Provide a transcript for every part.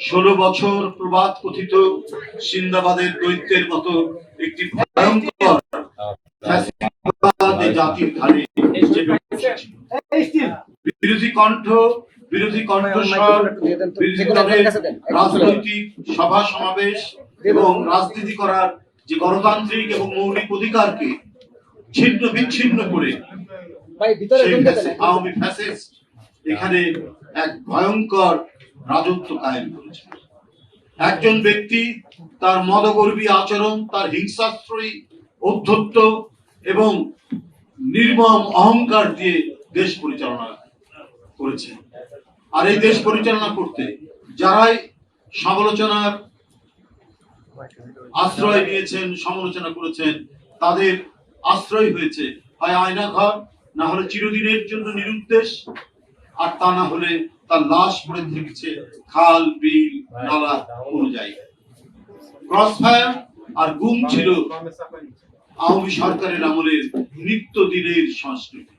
ষোলো বছর প্রবাদ কথিত সিন্দাবাদের দৈত্যের মতো একটি ভয়ঙ্কর জাতির ধারে বিরোধী কণ্ঠ বিরোধী কণ্ঠস্বর বিরোধী দলের রাজনৈতিক সভা সমাবেশ এবং রাজনীতি করার যে গণতান্ত্রিক এবং মৌলিক অধিকারকে ছিন্ন বিচ্ছিন্ন করে আওয়ামী ফ্যাসিস্ট এখানে এক ভয়ঙ্কর রাজত্ব কায়েম করেছে একজন ব্যক্তি, তার মদগর্বী আচরণ, তার হিংসাশ্রয়ী অধ্যত্ত এবং নির্মম অহংকার দিয়ে দেশ পরিচালনা করেছে। আর এই দেশ পরিচালনা করতে যারাই সমালোচনার আশ্রয় নিয়েছেন, সমালোচনা করেছেন, তাদের আশ্রয় হয়েছে, হয় আয়না ঘর না হলে চিরদিনের জন্য নিরুদ্দেশ, আর তা না হলে তার লাশ পড়ে থেকেছে খাল বিল নালা অনুযায়ী। ক্রসফায়ার আর গুম ছিল আওয়ামী সরকারের আমলের নিত্য দিনের সংস্কৃতি।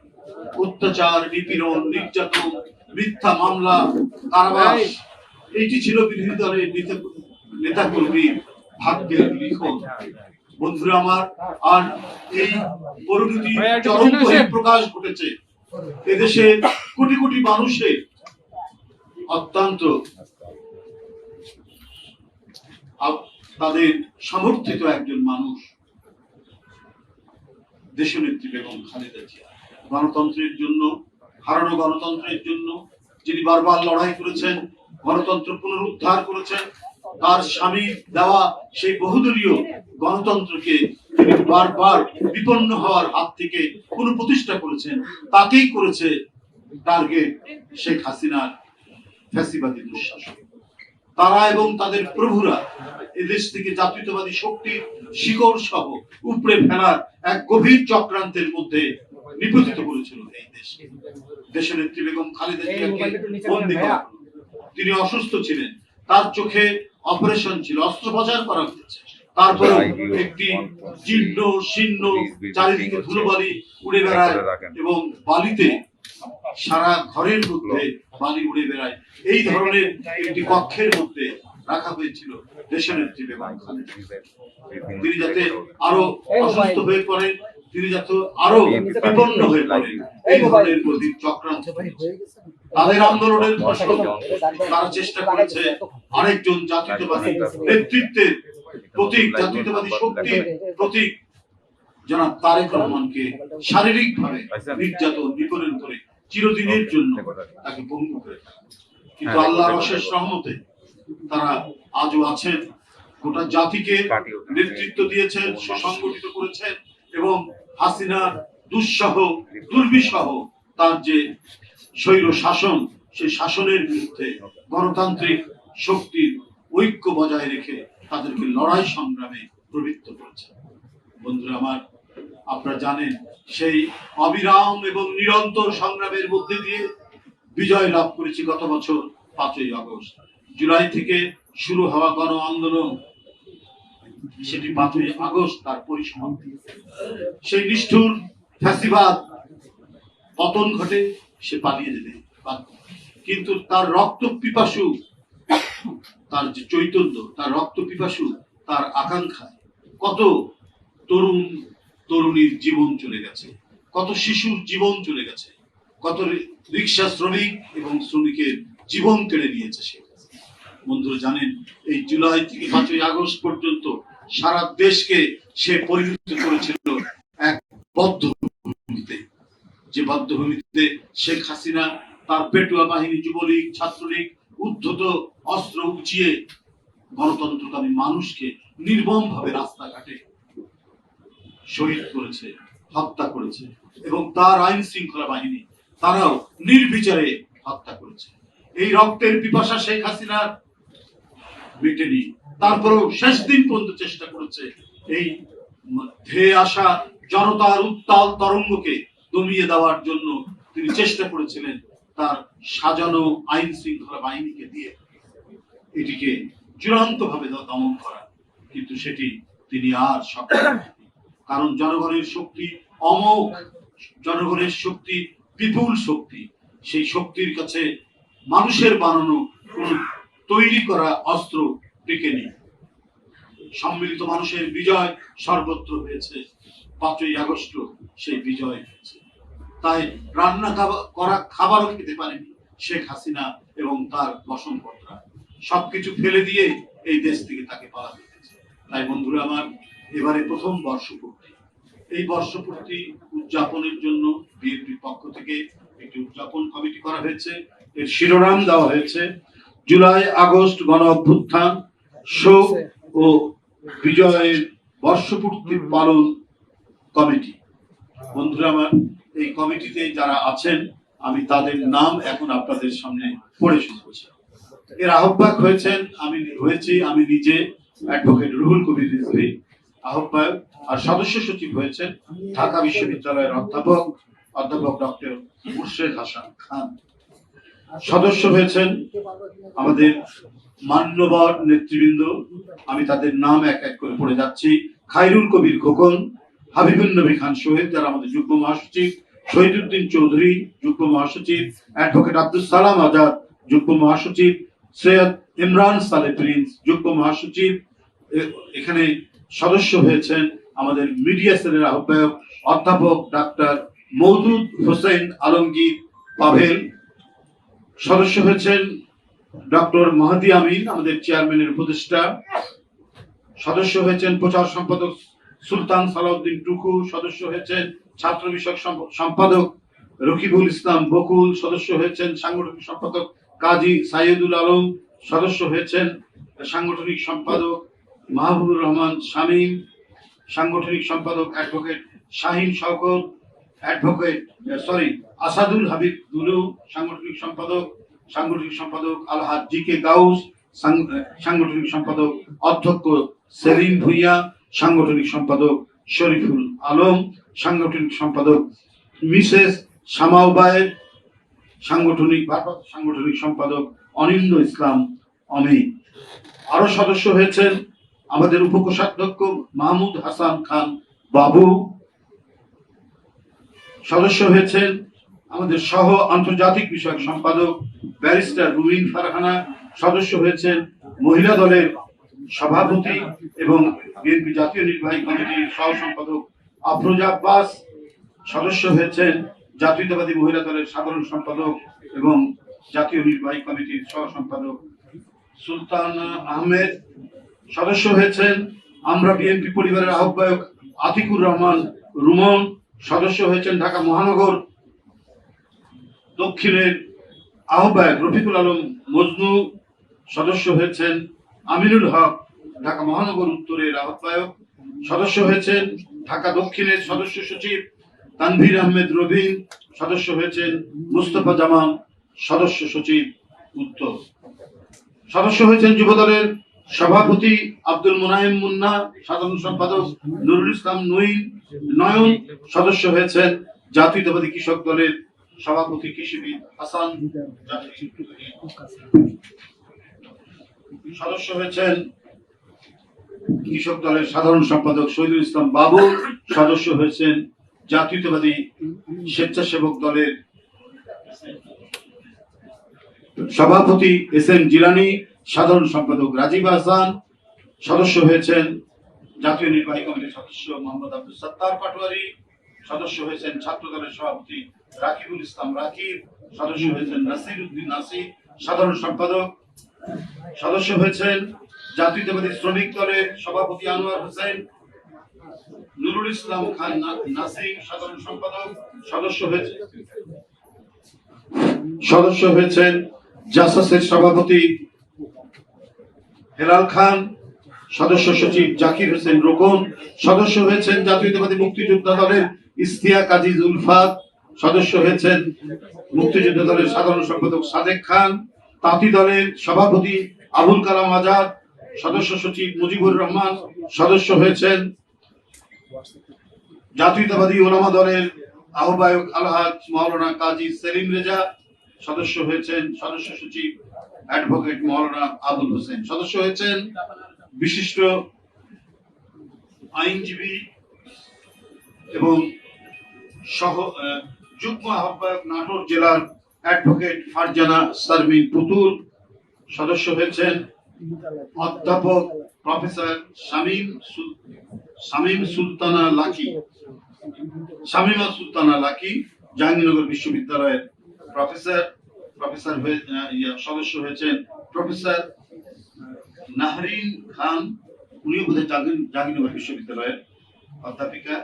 অত্যাচার নিপীড়ন নির্যাতন মিথ্যা মামলা কারাবাস এইটি ছিল বিরোধী দলের নেতা কর্মীর ভাগ্যের লিখন। বন্ধুরা আমার আর এই পরিণতি চরম প্রকাশ ঘটেছে। এদেশে কোটি কোটি মানুষের অত্যন্ত তাদের সমর্থিত একজন মানুষ দেশনেত্রী বেগম খালেদা জিয়া। গণতন্ত্রের জন্য, হারানো গণতন্ত্রের জন্য যিনি বারবার লড়াই করেছেন, গণতন্ত্র পুনরুদ্ধার করেছেন, তার স্বামী দেওয়া সেই বহুদলীয় গণতন্ত্রকে তিনি বারবার বিপন্ন হওয়ার হাত থেকে পুনঃপ্রতিষ্ঠা করেছেন। তাকেই করেছে টার্গেট শেখ হাসিনার ফ্যাসিবাদী দুঃশাসন। তারা এবং তাদের প্রভুরা এদেশ থেকে জাতীয়তাবাদী শক্তির শিকড় সহ উপড়ে ফেলার এক গভীর চক্রান্তের মধ্যে নিপতিত করেছিল এই দেশ। দেশের নেত্রী বেগম খালেদা জিয়াকে বন্দী করা। তিনি অসুস্থ ছিলেন। তার চোখে অপারেশন ছিল অস্ত্রোপচার করা হয়েছে। তারপরে একটি জীর্ণ শীর্ণ চারিদিকে ধুলোবালি উড়ে বেড়ায় এবং বালিতে সারা ঘরের মধ্যে বালি উড়ে বেড়ায়। এই ধরনের একটি কক্ষের মধ্যে রাখা হয়েছিল দেশনেত্রী তিনি যাতে আরও অসুস্থ হয়ে পড়েন, তিনি যাতে আরও বিপন্ন হয়ে পড়েন, এই ধরনের প্রতি চক্রান্ত তাদের আন্দোলনের ফসল তারা চেষ্টা করেছে আরেকজন জাতীয়তাবাদী নেতৃত্বের প্রতীক, জাতীয়তাবাদী শক্তির প্রতীক জনাব তারেক রহমানকে শারীরিক ভাবে নির্যাতন নিপীড়ন করে চিরদিনের জন্য তাকে পঙ্গু করে। কিন্তু আল্লাহর অশেষ রহমতে তারা আজও আছেন গোটা জাতিকে নেতৃত্ব দিয়েছেন সুসংগঠিত করেছেন এবং হাসিনা দুঃসহ দুর্বিসহ তার যে স্বৈর শাসন সেই শাসনের বিরুদ্ধে গণতান্ত্রিক শক্তির ঐক্য বজায় রেখে তাদেরকে লড়াই সংগ্রামে প্রবৃত্ত করেছে। বন্ধুরা আমার আপনারা জানেন, সেই অবিরাম এবং নিরন্তর সংগ্রামের মধ্যে দিয়ে বিজয় লাভ করেছি গত বছর পাঁচই আগস্ট। জুলাই থেকে শুরু হওয়া গণ আন্দোলন, সেটি পাঁচই আগস্ট তার পরিসমাপ্তি। সেই নিষ্ঠুর ফ্যাসিবাদ পতন ঘটে, সে পালিয়ে যেতে কিন্তু তার রক্ত পিপাসু, তার যে চৈতন্য, তার রক্ত পিপাসু, তার আকাঙ্ক্ষায় কত তরুণ তরুণীর জীবন চলে গেছে। কত শিশুর জীবন চলে গেছে। কত রিক্সা শ্রমিক এবং শ্রমিকের জীবন কেড়ে নিয়েছে সে। বন্ধুরা জানেন, এই জুলাই থেকে পাঁচই আগস্ট পর্যন্ত সারা দেশকে সে পরিণত করেছিল এক বদ্ধভূমিতে। যে বদ্ধভূমিতে শেখ হাসিনা তার পেটুয়া বাহিনী যুবলীগ, ছাত্রলীগ, উদ্ধত অস্ত্র উঁচিয়ে গণতন্ত্রকামী মানুষকে নির্মম ভাবে রাস্তাঘাটে শহীদ করেছে, হত্যা করেছে এবং তার আইন শৃঙ্খলা বাহিনী, তারাও নির্বিচারে হত্যা করেছে এই রক্তের পিপাসা শেখ হাসিনার মেটেনি, তারপরেও শেষ দিন পর্যন্ত চেষ্টা করেছে এই ধেয়ে আসা জনতার উত্তাল তরঙ্গকে দমিয়ে দেওয়ার জন্য তিনি চেষ্টা করেছিলেন তার সাজানো আইন শৃঙ্খলা বাহিনীকে দিয়ে এটিকে চূড়ান্ত ভাবে দমন করা, কিন্তু সেটি তিনি আর সক্ষম। কারণ জনগণের শক্তি অমোঘ, জনগণের শক্তি বিপুল শক্তি। সেই শক্তির কাছে মানুষের বানানো কোন তৈরি করা অস্ত্র টিকে নেই সম্মিলিত মানুষের বিজয় সর্বত্র হয়েছে। পাঁচই আগস্ট সেই বিজয় হয়েছে। তাই রান্না করা খাবারও খেতে পারেনি শেখ হাসিনা এবং তার বসনপত্রা সবকিছু ফেলে দিয়ে এই দেশ থেকে তাকে হয়েছে। তাই বন্ধুরা আমার, এবারে প্রথম বর্ষপূর্তি। এই বর্ষপূর্তি উদযাপনের জন্য বিএনপির পক্ষ থেকে একটি উদযাপন কমিটি করা হয়েছে। এর শিরোনাম দেওয়া হয়েছে জুলাই আগস্ট গণ অভ্যুত্থান শোক ও বিজয়ের বর্ষপূর্তি পালন কমিটি। বন্ধুরা আমার এই কমিটিতে যারা আছেন আমি তাদের নাম এখন আপনাদের সামনে পড়ে শোনাচ্ছি এর আহ্বায়ক হয়েছেন আমি হয়েছি আমি নিজে অ্যাডভোকেট রুহুল কবির রিজভী। আহ্বায়ক আর সদস্য সচিব হয়েছেন ঢাকা বিশ্ববিদ্যালয়ের অধ্যাপক অধ্যাপক ডক্টর মুর্শেদ হাসান খান। সদস্য হয়েছেন আমাদের মান্যবর নেতৃবৃন্দ। আমি তাদের নাম এক এক করে পড়ে যাচ্ছি। খাইরুল কবির খোকন হাবিবুল নবী খান সোহেদ যারা আমাদের যুগ্ম মহাসচিব। শহীদুদ্দিন চৌধুরী, যুগ্ম মহাসচিব। অ্যাডভোকেট আব্দুল সালাম আজাদ, যুগ্ম মহাসচিব। সৈয়দ ইমরান সালে প্রিন্স, যুগ্ম মহাসচিব। এখানে সদস্য হয়েছেন আমাদের মিডিয়া সেলের আহ্বায়ক অধ্যাপক ডাক্তার মৌদুদ হোসেন আলমগীর পাভেল। সদস্য হয়েছেন ডক্টর মাহাদি আমিন, আমাদের চেয়ারম্যানের উপদেষ্টা। সদস্য হয়েছেন প্রচার সম্পাদক সুলতান সালাউদ্দিন টুকু। সদস্য হয়েছেন ছাত্র বিষয়ক সম্প- সম্পাদক রকিবুল ইসলাম বকুল। সদস্য হয়েছেন সাংগঠনিক সম্পাদক কাজী সাইয়দুল আলম। সদস্য হয়েছেন সাংগঠনিক সম্পাদক মাহবুবুর রহমান শামীম সাংগঠনিক সম্পাদক advocate Shahin Shawkat, advocate, sorry, Asadul Habib Dulu, সাংগঠনিক সম্পাদক সাংগঠনিক সম্পাদক আলহাজ জি কে গাউস সাংগঠনিক সম্পাদক অধ্যক্ষ সেলিম ভুইয়া, সাংগঠনিক সম্পাদক শরীফুল আলম, সাংগঠনিক সম্পাদক মিসেস সামাউবায়ের সাংগঠনিক সাংগঠনিক সম্পাদক অনিন্দ ইসলাম অমিত। আরও সদস্য হয়েছেন আমাদের উপকোষাধ্যক্ষ মাহমুদ হাসান খান বাবু সদস্য হয়েছেন আমাদের সহ আন্তর্জাতিক বিষয়ক সম্পাদক ব্যারিস্টার রুমিন ফারহানা, সদস্য হয়েছেন মহিলা দলের সভাপতি এবং বিএনপি জাতীয় নির্বাহী কমিটির সহ সম্পাদক আফরোজা আব্বাস, সদস্য হয়েছেন জাতীয়তাবাদী মহিলা দলের সাধারণ সম্পাদক এবং জাতীয় নির্বাহী কমিটির সহ সম্পাদক সুলতান আহমেদ সদস্য হয়েছেন আমরা বিএনপি পরিবারের আহ্বায়ক আতিকুর রহমান রুমন, সদস্য হয়েছেন ঢাকা মহানগর দক্ষিণের আহ্বায়ক রফিকুল আলম মজনু, সদস্য হয়েছেন আমিরুল হক, ঢাকা মহানগর উত্তরের আহ্বায়ক, সদস্য হয়েছেন ঢাকা দক্ষিণের সদস্য সচিব তানভীর আহমেদ রবিন, সদস্য হয়েছেন মুস্তফা জামান, সদস্য সচিব উত্তর। সদস্য হয়েছেন যুবদলের সভাপতি আব্দুল মুনাইম মুন্না, সাধারণ সম্পাদক নুরুল ইসলাম নঈন নয়ন সদস্য হয়েছেন জাতীয়তাবাদী কৃষক দলের সভাপতি কৃষিবিদ হাসান সদস্য হয়েছেন কৃষক দলের সাধারণ সম্পাদক শহীদুল ইসলাম বাবু, সদস্য হয়েছেন জাতীয়তাবাদী স্বেচ্ছাসেবক দলের সভাপতি এস এম জিলানি সাধারণ সম্পাদক রাজীব হাসান সদস্য হয়েছেন জাতীয় নির্বাহী কমিটির সদস্য মোহাম্মদ আব্দুল সত্তার পাটোয়ারি, সদস্য হয়েছেন ছাত্র দলের সভাপতি রাকিবুল ইসলাম রাকিব, সদস্য হয়েছেন নাসির উদ্দিন নাসির সাধারণ সম্পাদক। সদস্য হয়েছেন জাতীয়তাবাদী শ্রমিক দলের সভাপতি আনোয়ার হোসেন, নুরুল ইসলাম খান নাসিম সাধারণ সম্পাদক, সদস্য হয়েছে। সদস্য হয়েছেন জাসাসের সভাপতি হেলাল খান, সদস্য সচিব জাকির হোসেন রোকন, সদস্য হয়েছেন জাতীয়তাবাদী মুক্তিযোদ্ধা দলের ইস্তিয়া কাজী উলফাত সদস্য হয়েছেন মুক্তিযোদ্ধা দলের সাধারণ সম্পাদক সাদেক খান, তাঁতি দলের সভাপতি আবুল কালাম আজাদ, সদস্য সচিব মুজিবুর রহমান, সদস্য হয়েছেন জাতীয়তাবাদী ওলামা দলের আহ্বায়ক আলহাজ মাওলানা কাজী সেলিম রেজা, সদস্য হয়েছেন সদস্য সচিব অ্যাডভোকেট মাওলানা আবুল হোসেন। সদস্য হয়েছেন বিশিষ্ট আইনজীবী এবং সহ যুগ্ম আহ্বায়ক নাটোর জেলার অ্যাডভোকেট ফারজানা সারমিন পুতুল। সদস্য হয়েছেন অধ্যাপক প্রফেসর শামীম শামীম সুলতানা লাকি। শামীমা সুলতানা লাকি, জাহাঙ্গীরনগর বিশ্ববিদ্যালয়ের প্রফেসর। প্রফেসর সদস্য হয়েছেন প্রফেসর নাহরিন খান। উনিও বোধহয় জাহাঙ্গীরনগর বিশ্ববিদ্যালয়ের অধ্যাপিকা।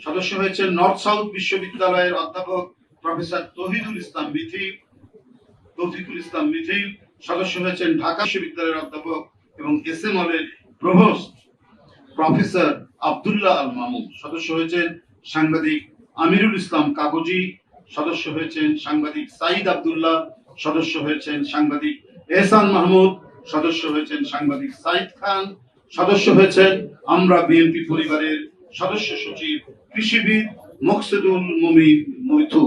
সদস্য হয়েছেন নর্থ সাউথ বিশ্ববিদ্যালয়ের অধ্যাপক প্রফেসর তহিদুল ইসলাম মিথি। তৌফিকুল ইসলাম মিথি। সদস্য হয়েছেন ঢাকা বিশ্ববিদ্যালয়ের অধ্যাপক এবং এস এম হলের প্রভোস্ট প্রফেসর আব্দুল্লাহ আল মামুন সদস্য হয়েছেন সাংবাদিক আমিরুল ইসলাম কাগজি। সদস্য হয়েছেন সাংবাদিক সাইদ আব্দুল্লাহ, সদস্য হয়েছেন সাংবাদিক এহসান মাহমুদ, সদস্য হয়েছেন সাংবাদিক সাইদ খান, সদস্য হয়েছেন আমরা বিএনপি পরিবারের সদস্য সচিব কৃষিবিদ মকসুদুল মুমিন মৈথু।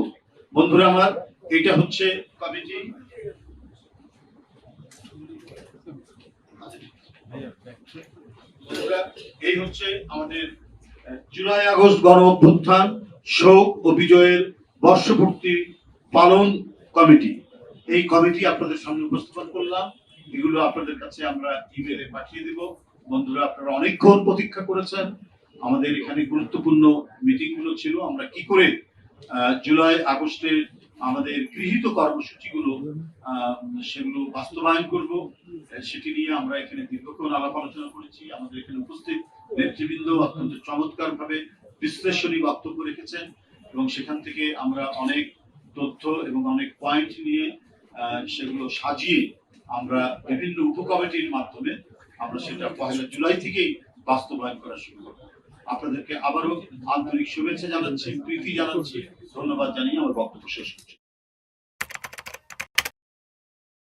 বন্ধুরা আমার, এটা হচ্ছে কমিটি। এই হচ্ছে আমাদের জুলাই আগস্ট গণ অভ্যুত্থান, শোক ও বিজয়ের বর্ষপূর্তি পালন কমিটি। এই কমিটি আপনাদের সামনে উপস্থাপন করলাম। এগুলো আপনাদের কাছে আমরা ইমেলে পাঠিয়ে দেব। বন্ধুরা, আপনারা অনেকক্ষণ প্রতীক্ষা করেছেন। আমাদের এখানে গুরুত্বপূর্ণ মিটিংগুলো ছিল। আমরা কি করে জুলাই আগস্টের আমাদের গৃহীত কর্মসূচিগুলো সেগুলো বাস্তবায়ন করব সেটি নিয়ে আমরা এখানে দীর্ঘক্ষণ আলাপ আলোচনা করেছি। আমাদের এখানে উপস্থিত নেতৃবৃন্দ অত্যন্ত চমৎকার ভাবে বিশ্লেষণী বক্তব্য রেখেছেন। এবং সেখান থেকে আমরা অনেক তথ্য এবং অনেক পয়েন্ট নিয়ে সেগুলো সাজিয়ে আমরা বিভিন্ন উপকমিটির মাধ্যমে আমরা সেটা পয়লা জুলাই থেকেই বাস্তবায়ন করা শুরু করব। আপনাদেরকে আবারও আন্তরিক শুভেচ্ছা জানাচ্ছি, প্রীতি জানাচ্ছি। ধন্যবাদ জানিয়ে আমার বক্তব্য শেষ করছি।